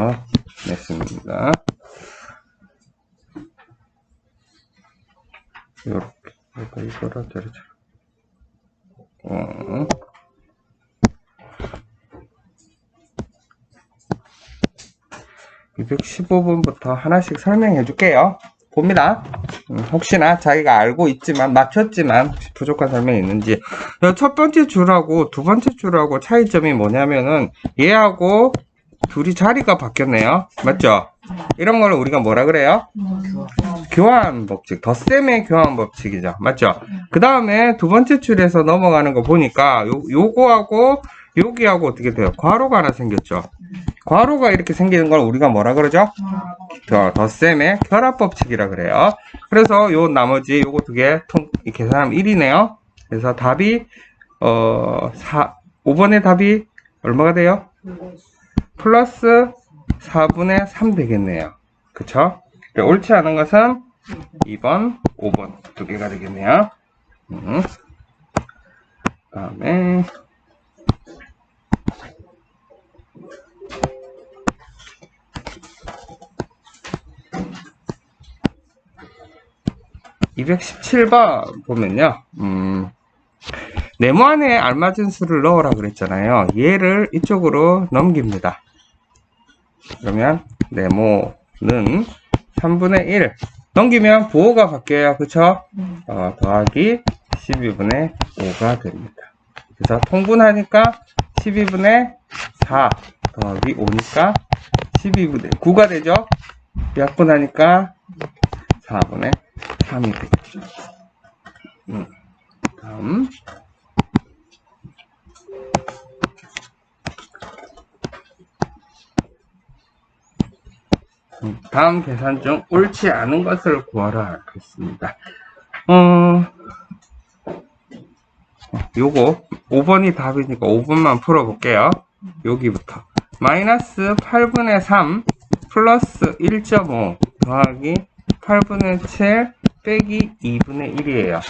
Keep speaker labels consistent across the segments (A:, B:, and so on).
A: 어, 냈습니다. 요렇게. 그러니까 이거를 때려줘. 어. (215번부터) 하나씩 설명해 줄게요 봅니다 음, 혹시나 자기가 알고 있지만 맞췄지만 부족한 설명이 있는지 어, 첫 번째 줄하고 두 번째 줄하고 차이점이 뭐냐면은 얘하고 둘이 자리가 바뀌었네요 맞죠 이런 거를 우리가 뭐라 그래요 교환 법칙, 덧셈의 교환 법칙이죠. 맞죠? 그 다음에 두 번째 줄에서 넘어가는 거 보니까 요, 요거하고 여기하고 어떻게 돼요? 괄호가 하나 생겼죠. 괄호가 이렇게 생기는 걸 우리가 뭐라 그러죠? 더, 덧셈의 결합 법칙이라 그래요. 그래서 요 나머지 요거 두 개 통, 이 계산하면 1이네요. 그래서 답이, 어, 4, 5번의 답이 얼마가 돼요? 플러스 4분의 3 되겠네요. 그쵸? 그러니까 옳지 않은 것은 2번, 5번 두 개가 되겠네요. 음. 다음에 217번 보면요. 음, 네모 안에 알맞은 수를 넣으라 그랬잖아요. 얘를 이쪽으로 넘깁니다. 그러면 네모는 3분의 1 넘기면 부호가 바뀌어요. 그쵸? 어, 더하기 12분의 5가 됩니다. 그래서 통분하니까 12분의 4 더하기 5니까 12분의 9가 되죠? 약분하니까 4분의 3이 되겠죠. 음, 다음 다음 계산 중 옳지 않은 것을 구하라 하겠습니다. 어, 요거 5번이 답이니까 5번만 풀어볼게요. 여기부터 마이너스 8분의 3 플러스 1.5 더하기 8분의 7 빼기 2분의 1이에요.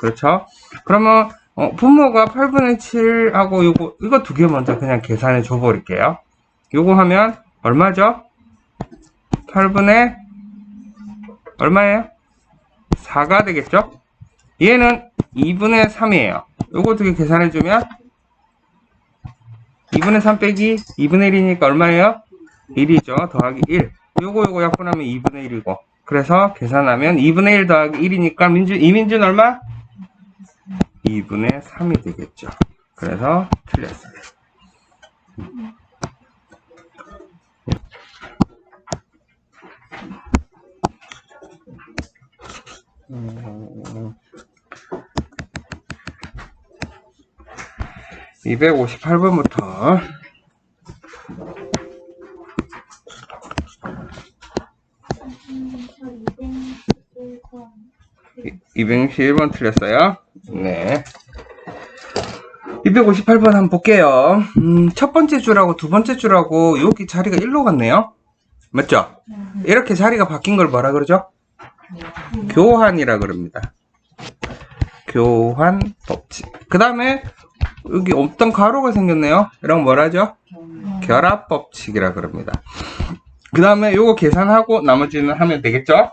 A: 그렇죠? 그러면 어, 분모가 8분의 7하고 요거 이거 두 개 먼저 그냥 계산해 줘 버릴게요. 요거 하면 얼마죠? 8분의 얼마예요? 4가 되겠죠? 얘는 2분의 3이에요. 요거 어떻게 계산해주면 2분의 3 빼기 2분의 1이니까 얼마예요? 1이죠. 더하기 1. 요거 요거 약분하면 2분의 1이고 그래서 계산하면 2분의 1 더하기 1이니까 민주, 이민준 얼마? 2분의 3이 되겠죠. 그래서 틀렸습니다. 음, 258번부터 261번 틀렸어요. 네. 258번 한번 볼게요. 음, 첫 번째 줄하고 두 번째 줄하고 여기 자리가 1로 갔네요. 맞죠? 이렇게 자리가 바뀐 걸 뭐라 그러죠? 교환이라 그럽니다. 교환 법칙. 그 다음에 여기 없던 가로가 생겼네요. 이런 뭐라죠? 결합 법칙이라 그럽니다. 그 다음에 요거 계산하고 나머지는 하면 되겠죠?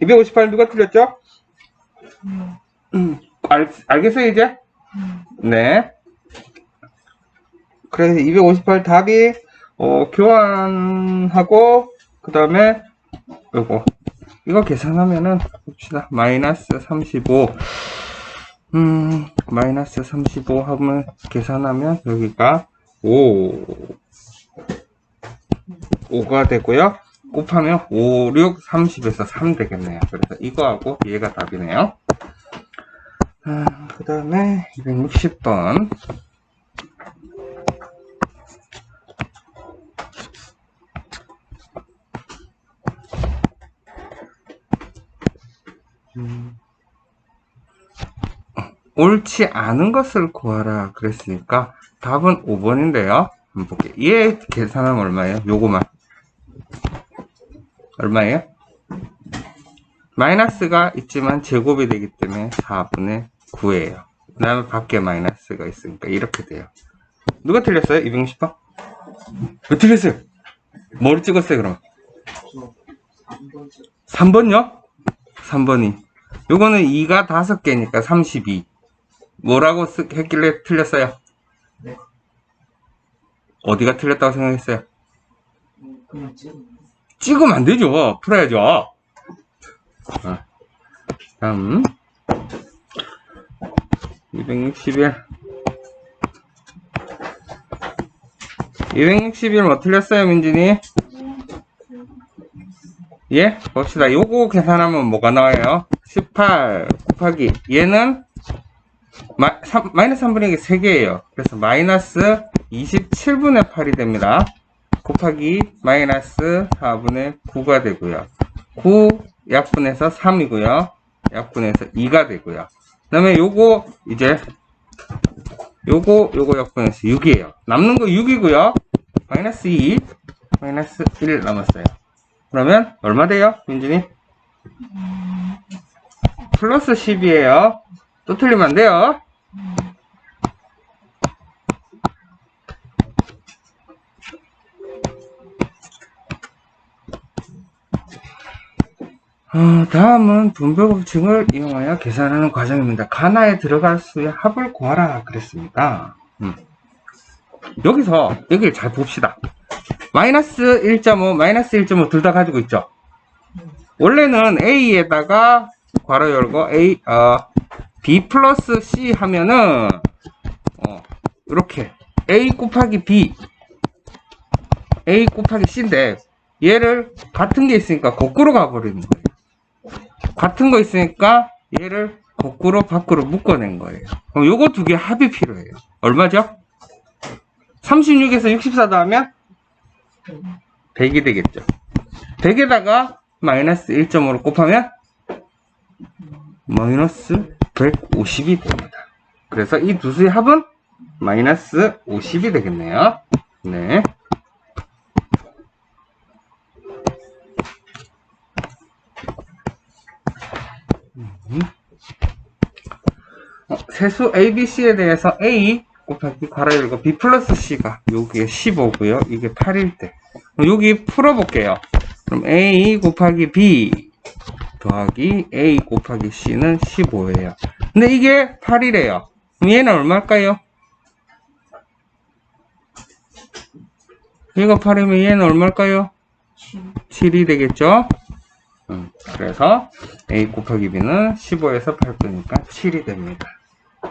A: 258 누가 틀렸죠? 음, 알, 알겠어요 이제? 네. 그래서 258 답이 어, 교환하고 그 다음에 요거 이거 계산하면은 봅시다. 마이너스 35 음, 마이너스 35 하면 계산하면 여기가 5 5가 되고요. 곱하면 5, 6, 30에서 3 되겠네요. 그래서 이거하고 얘가 답이네요. 아, 그 다음에 260번 옳지 않은 것을 구하라 그랬으니까 답은 5번인데요. 한번 볼게요. 얘 계산하면 얼마예요? 요거만. 얼마예요? 마이너스가 있지만 제곱이 되기 때문에 4분의 9예요. 그 다음에 밖에 마이너스가 있으니까 이렇게 돼요. 누가 틀렸어요? 260번? 왜 틀렸어요? 뭘 찍었어요, 그럼?
B: 저 3번째
A: 3번요? 3번이. 요거는 2가 5개니까 32. 뭐라고 쓰, 했길래 틀렸어요?
B: 네.
A: 어디가 틀렸다고 생각했어요?
B: 음, 그냥 찍으면
A: 찍으면 안 되죠. 풀어야죠. 어. 다음. 261. 261뭐 틀렸어요, 민진이? 예? 봅시다. 요거 계산하면 뭐가 나와요? 18 곱하기 얘는 마, 3, 마이너스 3분의 1이 3개예요. 그래서 마이너스 27분의 8이 됩니다. 곱하기 마이너스 4분의 9가 되고요. 9 약분해서 3이고요. 약분해서 2가 되고요. 그 다음에 요거 이제 요거 요거 약분해서 6이에요. 남는 거 6이고요. 마이너스 2 마이너스 1 남았어요. 그러면 얼마 돼요? 민준이? 플러스 10이에요. 또 틀리면 안 돼요. 어, 다음은 분배 법칙을 이용하여 계산하는 과정입니다. 가나에 들어갈 수의 합을 구하라 그랬습니다. 음. 여기서 여기를 잘 봅시다. 마이너스 1.5, 마이너스 1.5 둘 다 가지고 있죠. 원래는 A에다가 괄호 열고 A, 어, B 플러스 C 하면은 어, 이렇게 A 곱하기 B A 곱하기 C인데 얘를 같은 게 있으니까 거꾸로 가버리는 거예요. 같은 거 있으니까 얘를 거꾸로 밖으로 묶어낸 거예요. 그럼 요거 두 개 합이 필요해요. 얼마죠? 36에서 64 더하면 100이 되겠죠. 100에다가 마이너스 1.5로 곱하면 마이너스 150이 됩니다. 그래서 이 두 수의 합은 마이너스 50이 되겠네요. 네. 어, 세수 ABC에 대해서 A 곱하기 괄호 열고 B 플러스 C가 여기에 15고요. 이게 8일 때. 여기 풀어볼게요. 그럼 A 곱하기 B 더하기 A 곱하기 C는 15예요. 근데 이게 8이래요. 그럼 얘는 얼마일까요? 얘가 8이면 얘는 얼마일까요?
B: 7
A: 7이 되겠죠? 음, 그래서 A 곱하기 B는 15에서 8도니까 7이 됩니다.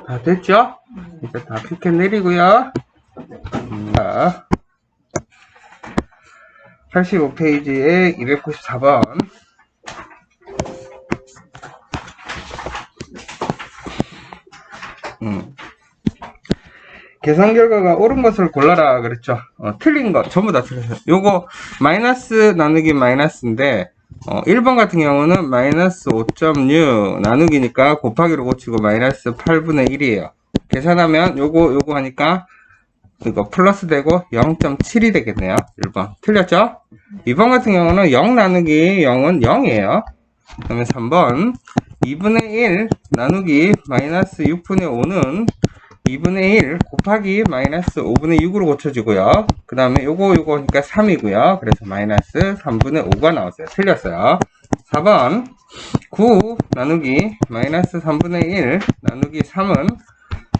A: 다 됐죠? 이제 다 피켓 내리고요. 음, 자, 85페이지에 294번. 계산 결과가 옳은 것을 골라라 그랬죠. 어, 틀린 거 전부 다 틀렸어요. 요거 마이너스 나누기 마이너스인데 어, 1번 같은 경우는 마이너스 5.6 나누기니까 곱하기로 고치고 마이너스 8분의 1이에요. 계산하면 요거 요거 하니까 이거 플러스 되고 0.7이 되겠네요. 1번 틀렸죠? 2번 같은 경우는 0 나누기 0은 0이에요. 그다음에 3번 2분의 1 나누기 마이너스 6분의 5는 2분의 1 곱하기 마이너스 5분의 6으로 고쳐지고요. 그 다음에 요거 요거니까 3이고요. 그래서 마이너스 3분의 5가 나왔어요. 틀렸어요. 4번 9 나누기 마이너스 3분의 1 나누기 3은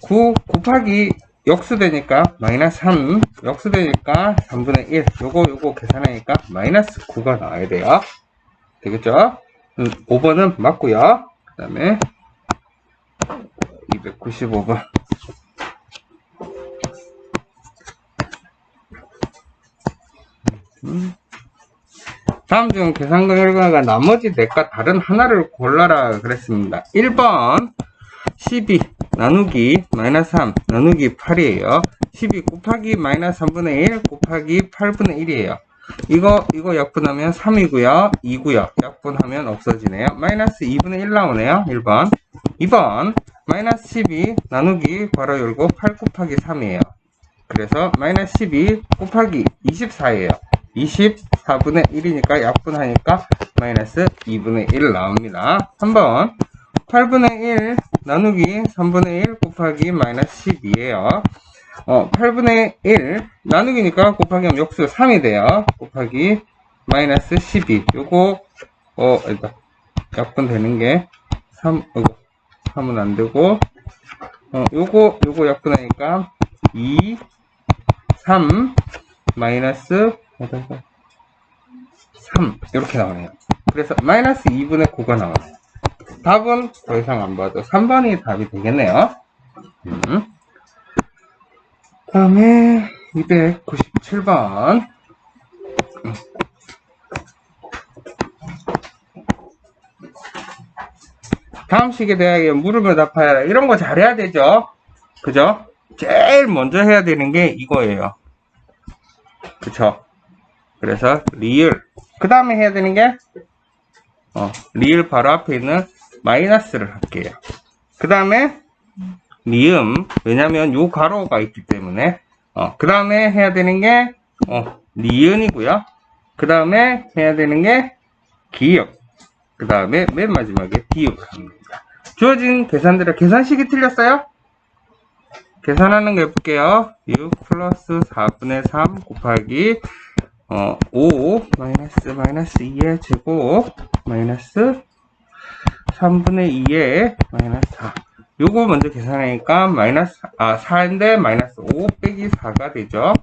A: 9 곱하기 역수되니까 마이너스 3 역수되니까 3분의 1 요거 요거 계산하니까 마이너스 9가 나와야 돼요. 되겠죠? 음, 5번은 맞고요. 그 다음에 295번 음. 다음 중 계산 결과가 나머지 넷과 다른 하나를 골라라 그랬습니다. 1번 12 나누기 마이너스 3 나누기 8이에요. 12 곱하기 마이너스 3분의 1 곱하기 8분의 1이에요. 이거 이거 약분하면 3이고요. 2고요. 약분하면 없어지네요. 마이너스 2분의 1 나오네요. 1번 2번 마이너스 12 나누기 괄호 열고 8 곱하기 3이에요. 그래서 마이너스 12 곱하기 24예요. 24분의 1이니까 약분하니까 마이너스 2분의 1 나옵니다. 3번 8분의 1 나누기 3분의 1 곱하기 마이너스 12예요. 어, 8분의 1 나누기니까 곱하기 하면 역수 3이 돼요. 곱하기 마이너스 12. 요거, 어, 일단, 약분 되는 게 3, 어이구, 3은 안 되고, 어, 요거, 요거 약분하니까 2, 3, 마이너스, 3. 이렇게 나오네요. 그래서 마이너스 2분의 9가 나와요. 답은 더 이상 안 봐도 3번이 답이 되겠네요. 음. 다음에 297번. 다음 식에 대하여 물음을 답하여라. 이런 거 잘해야 되죠? 그죠? 제일 먼저 해야 되는 게 이거예요. 그쵸? 그래서 리을. 그 다음에 해야 되는 게 어, 리을 바로 앞에 있는 마이너스를 할게요. 그 다음에 리음 왜냐면 요 가로가 있기 때문에 어, 그 다음에 해야 되는 게 어, 리은이고요. 그 다음에 해야 되는 게 기역. 그 다음에 맨 마지막에 디귿합니다. 주어진 계산들의 계산식이 틀렸어요? 계산하는 거 해볼게요. 6 플러스 4분의 3 곱하기 어, 5 마이너스 마이너스 2의 제곱 마이너스 3분의 2의 마이너스 4 요거 먼저 계산하니까 마이너스 아 4인데 마이너스 5 빼기 4가 되죠?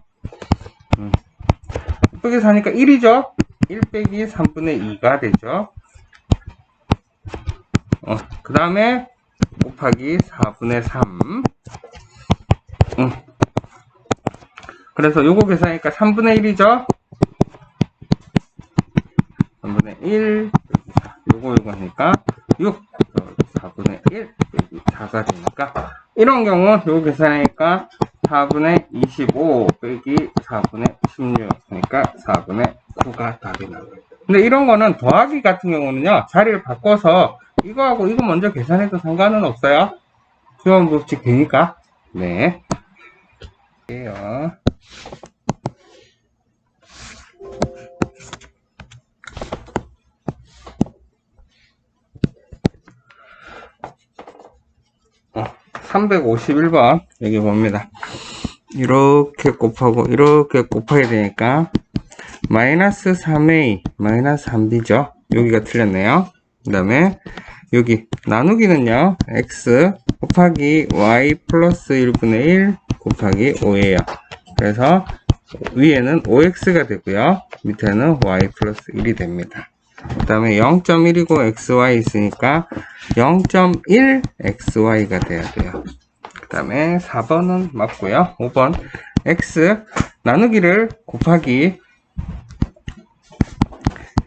A: 음. 5 빼기 4니까 1이죠? 1 빼기 3분의 2가 되죠? 어, 그 다음에 곱하기 4분의 3 음. 그래서 요거 계산하니까 3분의 1이죠 3분의 1 빼기 4 요거 요거 하니까 6 4분의 1 빼기 4가 되니까. 이런 경우 요거 계산하니까 4분의 25 빼기 4분의 16 그러니까 4분의 9가 답이 나와요. 근데 이런 거는 더하기 같은 경우는요 자리를 바꿔서 이거하고 이거 먼저 계산해도 상관은 없어요. 수원 법칙 되니까. 네. 예요. 351번 여기 봅니다. 이렇게 곱하고 이렇게 곱해야 되니까 마이너스 3a 마이너스 3b죠. 여기가 틀렸네요. 그 다음에 여기 나누기는요 x 곱하기 y 플러스 1분의 1 곱하기 5예요. 그래서 위에는 5x가 되고요. 밑에는 y 플러스 1이 됩니다. 그 다음에 0.1이고 xy 있으니까 0.1 xy가 돼야 돼요. 그 다음에 4번은 맞고요. 5번 x 나누기를 곱하기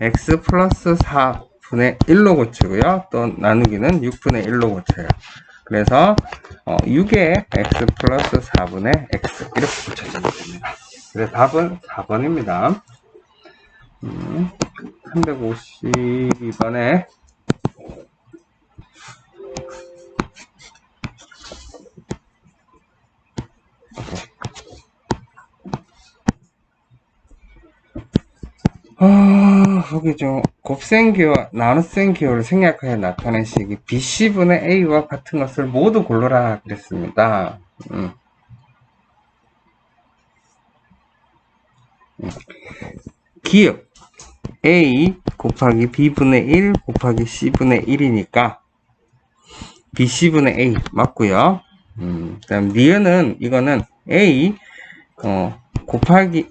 A: x 플러스 4분의 1로 고치고요. 또 나누기는 6분의 1로 고쳐요. 그래서 어, 6에 x 플러스 4분의 x 이렇게 고쳐주면 됩니다. 그래서 답은 4번입니다. 음, 352번에 아, 여기 좀 곱셈 기호와 나눗셈 기호를 생략하여 나타낸 식이 BC분의 A와 같은 것을 모두 골라라 그랬습니다. 음. 음. 기억 A 곱하기 B분의 1 곱하기 C분의 1이니까 BC분의 A 맞고요. 음, 그 다음 니은은 이거는 A 어, 곱하기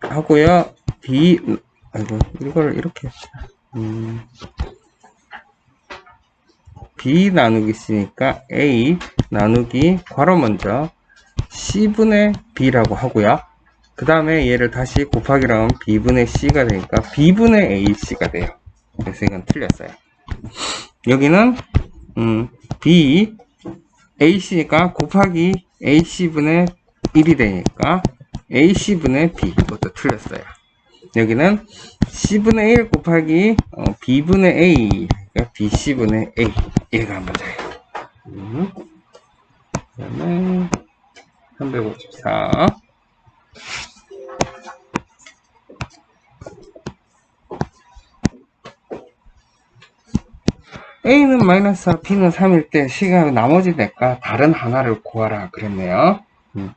A: 하고요. B 아이고 이걸 이렇게 음, B 나누기 C니까 A 나누기 괄호 먼저 C분의 B라고 하고요. 그 다음에 얘를 다시 곱하기로 하면 B분의 C가 되니까 B분의 AC가 돼요. 그래서 이건 틀렸어요. 여기는 음, B AC니까 곱하기 AC분의 1이 되니까 AC분의 B 이것도 틀렸어요. 여기는 C분의 1 곱하기 어, B분의 A 그러니까 BC분의 A 얘가 맞아요. 음. 그 다음에 354 A는 마이너스 4, B는 3일 때 시간의 나머지 넷과 다른 하나를 구하라 그랬네요. 음.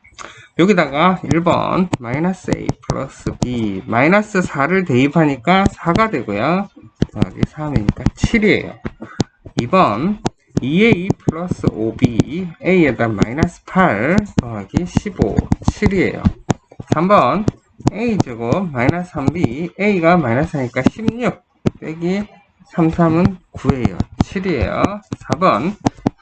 A: 여기다가 1번 마이너스 a 플러스 b 마이너스 4를 대입하니까 4가 되고요. 더하기 3이니까 7이에요. 2번 2a 플러스 5b a에다 마이너스 8 더하기 15 7이에요. 3번 a 제곱 마이너스 3b a가 마이너스 하니까 16 빼기 3, 3은 9예요. 7이에요. 4번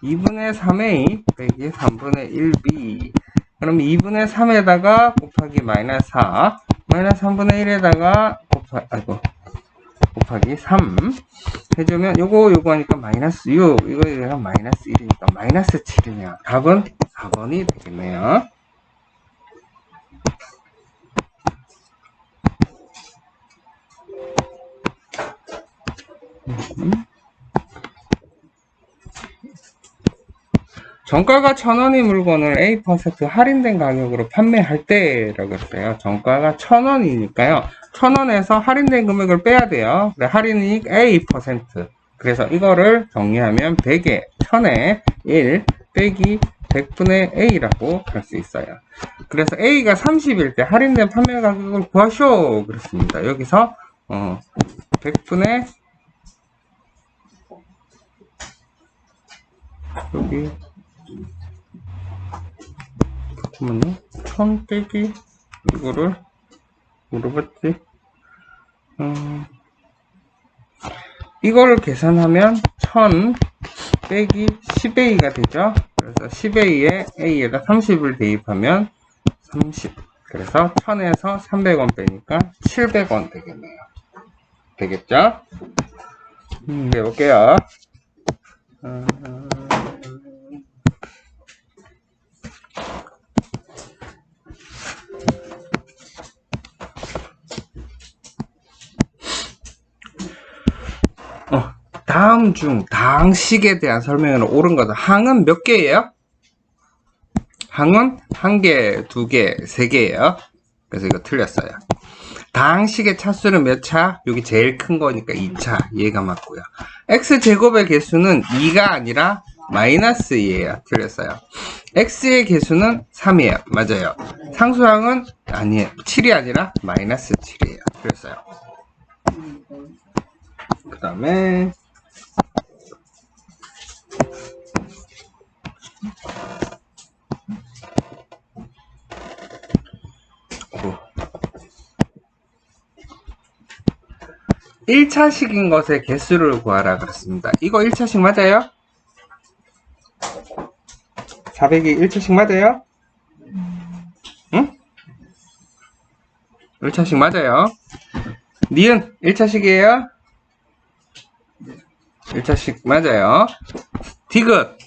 A: 2분의 3a 빼기 3분의 1b 그럼 2분의 3에다가 곱하기 마이너스 4 마이너스 3분의 1에다가 곱하, 아이고 곱하기 3 해주면 요거 요거 하니까 마이너스 6 이거 이거랑 마이너스 1이니까 마이너스 7이네요. 답은 4번이 되겠네요. 정가가 1000원의 물건을 A% 할인된 가격으로 판매할 때라고 했어요. 정가가 1000원이니까요. 1000원에서 할인된 금액을 빼야 돼요. 그래, 할인이 A%. 그래서 이거를 정리하면 100에 1000에 1 빼기 100분의 A라고 할 수 있어요. 그래서 A가 30일 때 할인된 판매 가격을 구하쇼. 그렇습니다. 여기서 어, 100분의 여기 잠깐만요. 1000 빼기 이거를 물어봤지? 음, 이거를 계산하면 1000 빼기 10A가 되죠? 그래서 10A에 A에다 30을 대입하면 30. 그래서 1000에서 300원 빼니까 700원 되겠네요. 되겠죠? 음, 해볼게요. 음, 어, 다음 중 당식에 대한 설명은 옳은 거다. 항은 몇 개예요? 항은 한 개, 두 개, 세 개예요. 그래서 이거 틀렸어요. 당식의 차수는 몇 차? 여기 제일 큰 거니까 2차. 얘가 맞고요. x제곱의 개수는 2가 아니라 마이너스 2예요. 틀렸어요. x의 개수는 3이에요. 맞아요. 상수항은 아니에요. 7이 아니라 마이너스 7이에요. 틀렸어요. 그 다음에 1차식인 것의 개수를 구하라 그랬습니다. 이거 1차식 맞아요? 400이 1차식 맞아요? 응? 1차식 맞아요. 니은 1차식이에요? 1차식 맞아요. 디귿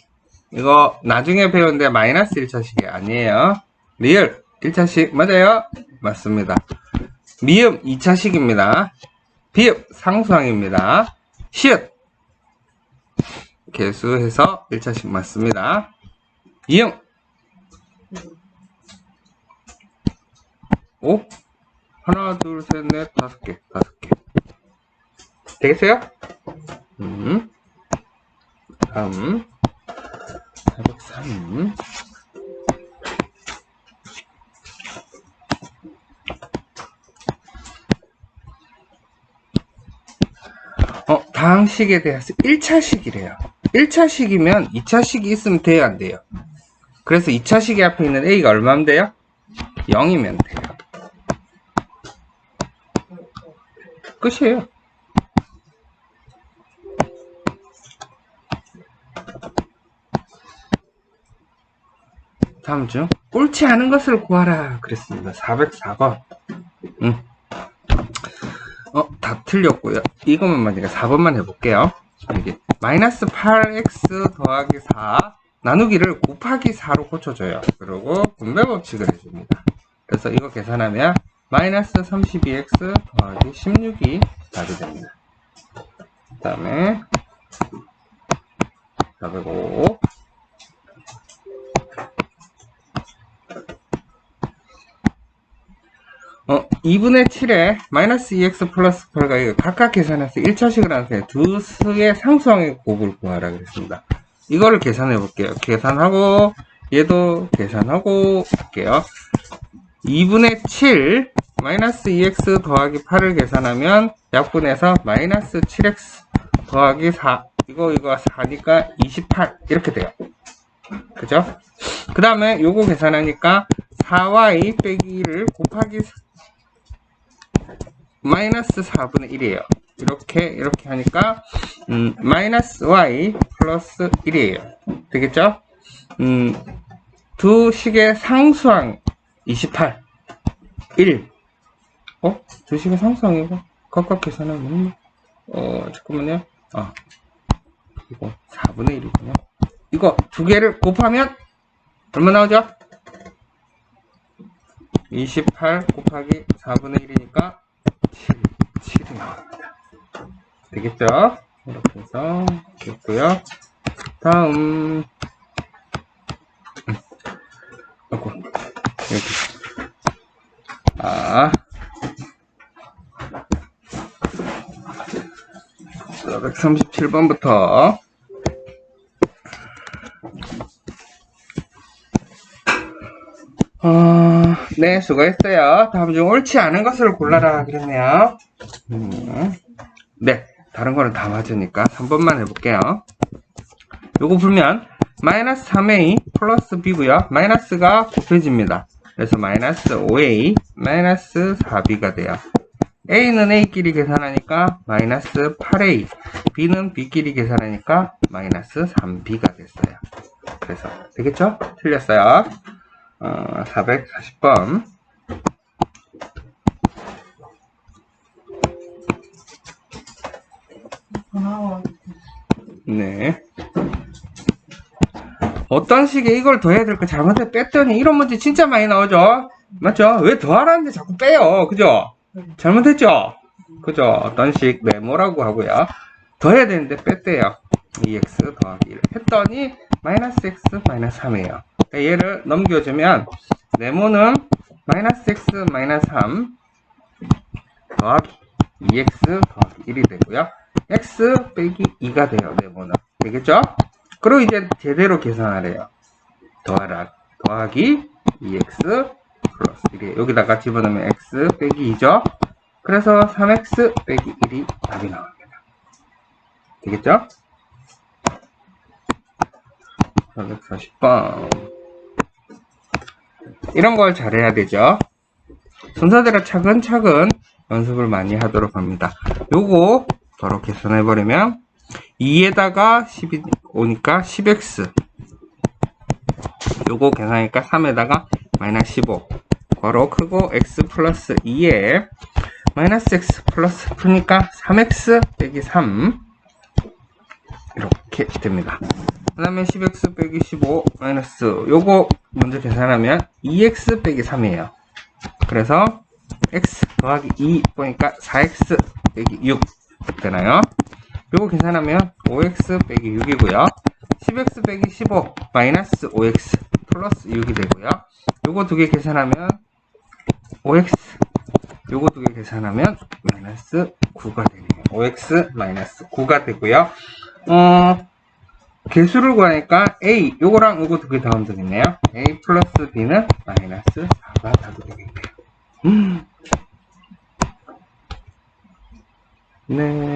A: 이거 나중에 배운데 마이너스 1차식이 아니에요. 리을 1차식 맞아요? 맞습니다. 미음 2차식입니다. 비읍 상수항입니다. 시읒 개수해서 1차식 맞습니다. 이응 5 하나 둘 셋 넷 다섯 개 다섯 개 되겠어요? 음. 다음 403 어, 다항식에 대해서 1차식이래요. 1차식이면 2차식이 있으면 돼요, 안 돼요? 그래서 2차식이 앞에 있는 A가 얼마면 돼요? 0이면 돼요. 끝이에요. 다음 중 옳지 않은 것을 구하라 그랬습니다. 404번. 음. 어, 다 틀렸고요. 이것만 만약에 4번만 해볼게요. 여기 마이너스 8x 더하기 4 나누기를 곱하기 4로 고쳐줘요. 그리고 분배 법칙을 해줍니다. 그래서 이거 계산하면 마이너스 32x 더하기 16이 답이 됩니다. 그 다음에 405 어, 2분의 7에 마이너스 2x 플러스 8가 이거 각각 계산해서 1차식을 하세요. 두 수의 상수항의 곱을 구하라 그랬습니다. 이거를 계산해 볼게요. 계산하고 얘도 계산하고 할게요. 2분의 7 마이너스 2x 더하기 8을 계산하면 약분해서 마이너스 7x 더하기 4 이거 이거 4니까 28 이렇게 돼요. 그죠? 그 다음에 요거 계산하니까 4y 빼기 1을 곱하기 마이너스 4분의 1이에요. 이렇게 이렇게 하니까 음, 마이너스 y 플러스 1이에요. 되겠죠? 음, 두 식의 상수항 28 1 어? 두 식의 상수항이고 각각 계산하면 어 잠깐만요. 아 이거 4분의 1이군요. 이거 두 개를 곱하면 얼마 나오죠? 28 곱하기 4분의 1이니까 7, 7이 나옵니다. 되겠죠? 이렇게 해서 됐고요. 다음 음. 아이고 여기 아 437번부터 어, 네, 수고했어요. 다음 중 옳지 않은 것을 골라라 그랬네요. 음, 네, 다른 거는 다 맞으니까 3번만 해볼게요. 요거 풀면 마이너스 3a 플러스 b고요. 마이너스가 곱해집니다. 그래서 마이너스 5a 마이너스 4b가 돼요. a는 a끼리 계산하니까 마이너스 8a b는 b끼리 계산하니까 마이너스 3b가 됐어요. 그래서 되겠죠? 틀렸어요. 어, 440번.
B: 하나
A: 네. 어떤 식의 이걸 더해야 될거 잘못해 뺐더니 이런 문제 진짜 많이 나오죠? 맞죠? 왜 더하라는데 자꾸 빼요? 그죠? 잘못했죠? 그죠? 어떤 식 네모라고 하고요. 더해야 되는데 뺐대요. 2x 더하기 1 했더니 마이너스 x 마이너스 3이에요. 얘를 넘겨주면 네모는 마이너스 x 마이너스 3 더하기 2x 더하기 1이 되고요. x 빼기 2가 돼요. 네모는. 되겠죠? 그리고 이제 제대로 계산하래요. 더하라. 더하기 2x 플러스 1이 여기다가 집어넣으면 x 빼기 2죠? 그래서 3x 빼기 1이 답이 나옵니다. 되겠죠? 440번. 이런 걸 잘해야 되죠? 순서대로 차근차근 연습을 많이 하도록 합니다. 요거 바로 계산해버리면 2에다가 10이 오니까 10x 요거 계산하니까 3에다가 마이너스 15 괄호 크고 x 플러스 2에 마이너스 x 플러스 푸니까 3x 빼기 3 이렇게 됩니다. 그 다음에 10x 빼기 15 마이너스 요거 먼저 계산하면 2x 빼기 3이에요. 그래서 x 더하기 2 보니까 4x 빼기 6 되나요? 요거 계산하면 5x 빼기 6이고요. 10x 빼기 15 마이너스 5x 플러스 6이 되고요. 요거 두 개 계산하면 5x 요거 두 개 계산하면 마이너스 9가 되네요. 5x 마이너스 9가 되고요. 어, 개수를 구하니까 a 요거랑 요거 두개 더하면 되겠네요. a 플러스 b는 마이너스 4가 답이 되겠네요. 음. 네.